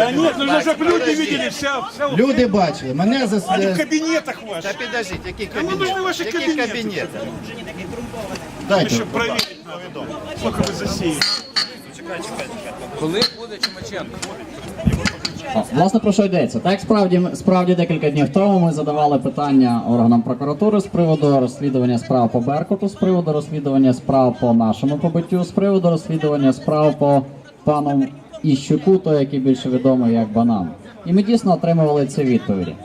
Да нет, нужно, чтобы люди видели вся, вся Люди бачили, мене за а не в кабинетах ваших. Та підождіть, який Ну, нужны кабінет? ваши Який кабинеты. кабінет? дайте. Еще проверить надо. Сколько вы засеяли. Коли буде Чумаченко? О, Власне про що йдеться? Так справді справді декілька днів тому ми задавали питання органам прокуратури з приводу розслідування справ по Беркуту, з приводу розслідування справ по нашому побиттю, з приводу розслідування справ по пану Іщуку, той, який більше відомий як Банан. І ми дійсно отримували ці відповіді.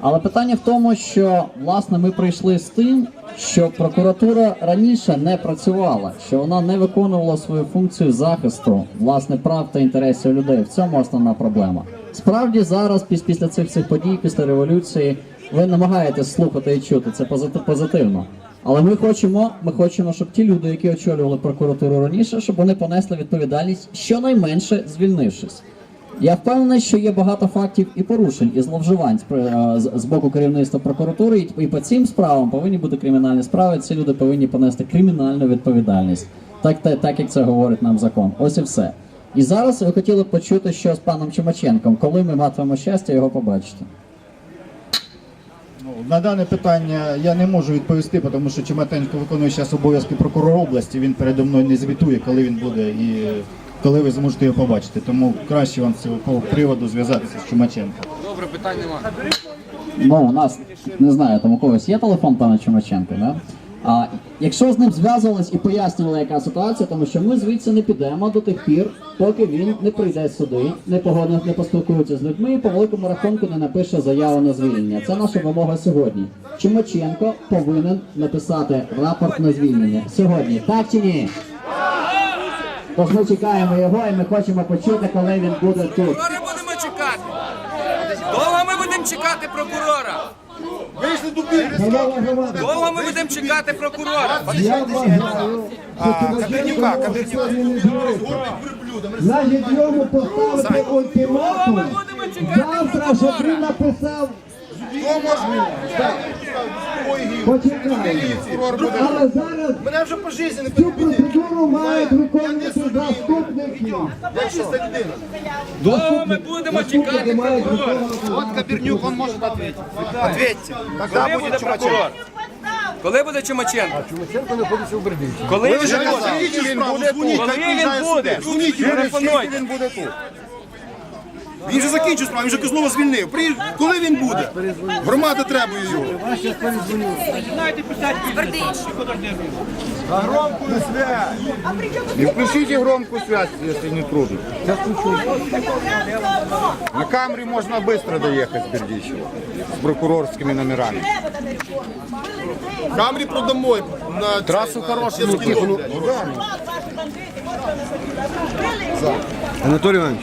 Але питання в тому, що власне ми прийшли з тим, що прокуратура раніше не працювала, що вона не виконувала свою функцію захисту власне прав та інтересів людей. В цьому основна проблема. Справді зараз, після цих всіх подій, після революції, ви намагаєтесь слухати і чути це позити- позитивно. Але ми хочемо, ми хочемо, щоб ті люди, які очолювали прокуратуру раніше, щоб вони понесли відповідальність щонайменше звільнившись. Я впевнений, що є багато фактів і порушень, і зловживань з, е, боку керівництва прокуратури, і, по цим справам повинні бути кримінальні справи. Ці люди повинні понести кримінальну відповідальність, так, так, так як це говорить нам закон. Ось і все. І зараз ви хотіли б почути, що з паном Чумаченком, коли ми матимемо щастя його побачити. На дане питання я не можу відповісти, тому що Чематенко виконує зараз обов'язки прокурора області. Він передо мною не звітує, коли він буде і коли ви зможете його побачити. Тому краще вам з цього приводу зв'язатися з Чумаченком. Добре, питань нема. Ну, у нас не знаю, там у когось є телефон пана Чумаченка, да? Якщо з ним зв'язувались і пояснювали, яка ситуація, тому що ми звідси не підемо до тих пір, поки він не прийде сюди, не погодно не поспілкується з людьми і по великому рахунку не напише заяву на звільнення. Це наша вимога сьогодні. Чумаченко повинен написати рапорт на звільнення сьогодні. Так чи ні? Тож ми чекаємо його і ми хочемо почути, коли він буде тут. Прокурора будемо чекати. Довго ми будемо чекати прокурора. Довго ми будемо чекати прокурора. Що Кадирнюка, Значить, йому поставити ультиматум. Завтра, щоб він написав. Але зараз Мене вже пожизненно цю процедуру мають виконувати заступники. Довго ми будемо чекати прокурора. Вот Кабернюк, он может ответить. Ответьте. Когда Коли будет буде Чумаченко? прокурор? Коли буде Чумаченко? Чумаченко знаходиться у Бердичі. Коли він буде? Він. Коли він буде? Телефонуйте. Він буде тут. Він же закінчив справу, він же Козлова звільнив. При... Коли він буде? Громада требує його. Не включите громкую связь, если не трудно. На камере можно быстро доехать с Бердичева с прокурорскими номерами. Камрі продамо на ну, тихо, ну, Анатолій Іванович,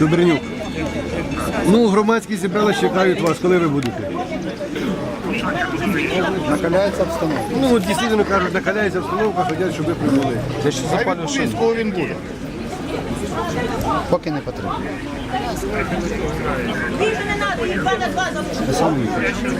Добринюк. Ну, громадські зібрали, чекають вас, коли ви будете. накаляється обстановка. Ну, от дійсно кажуть, накаляється обстановка, хотять, щоб ви прибули. Я ще запалю шину. Коли він буде? Поки не потрібно. Більше не треба, їх два на два залишити.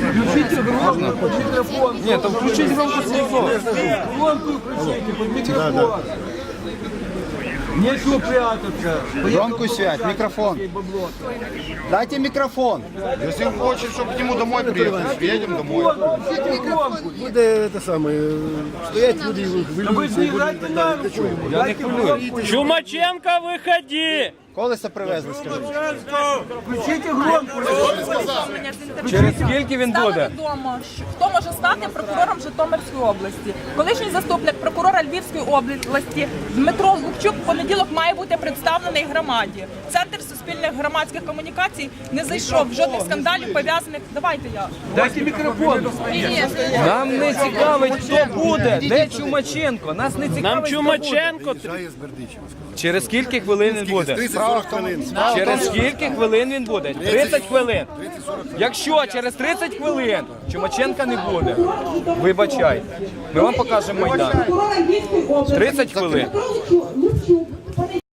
Ні, прятаться. громко. Громкую связь, микрофон. Дайте микрофон. Если он хочет, чтобы к нему домой приехали, приедем домой. Буде те саме, стоять люди і вилюються. і будуть так далі. Для чого? Я не хвилюю. Чумаченко, выходи! Колеса привезли, скажіть. Через скільки він Стало буде? відомо, що хто може стати прокурором Житомирської області. Колишній заступник прокурора Львівської області Дмитро Лукчук в понеділок має бути представлений громаді. Центр суспільних громадських комунікацій не зайшов в жодних скандалів пов'язаних. Давайте я. Дайте мікрофон. Нам не цікавить, хто буде. Де Чумаченко? Нас не цікавить. Нам Чумаченко. Через скільки хвилин він буде? 30-40 хвилин. Через скільки хвилин він буде? 30 хвилин. Якщо через 30 хвилин Чумаченка не буде, вибачайте. Ми вам покажемо Майдан. 30 хвилин.